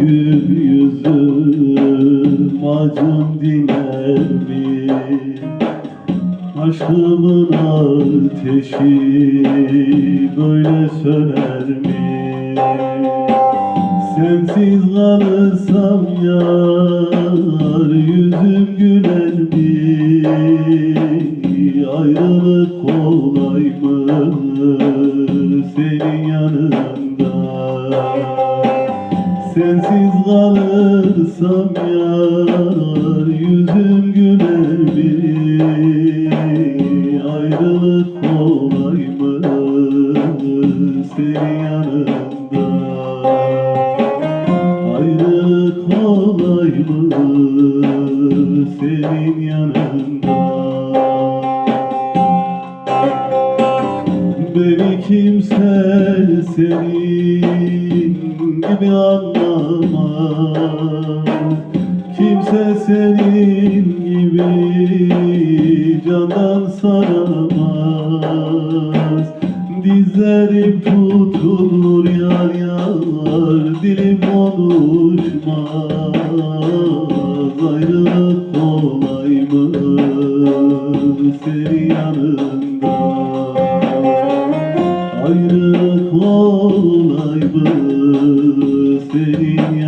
gül yüzüm acım diner mi? Aşkımın ateşi böyle söner mi? Sensiz kalırsam yar yüzüm güler mi? Ayrılık kolay mı senin yanında? Sensiz kalırsam yar yüzüm güler? Ayrılık kolay mı senin yanında? Ayrılık kolay mı senin yanında? Kimse senin gibi anlamaz. Kimse senin gibi candan saramaz Dizlerim tutulur yar yar Dilim konuşmaz Ayrılık kolay mı? Senin yanında Mı senin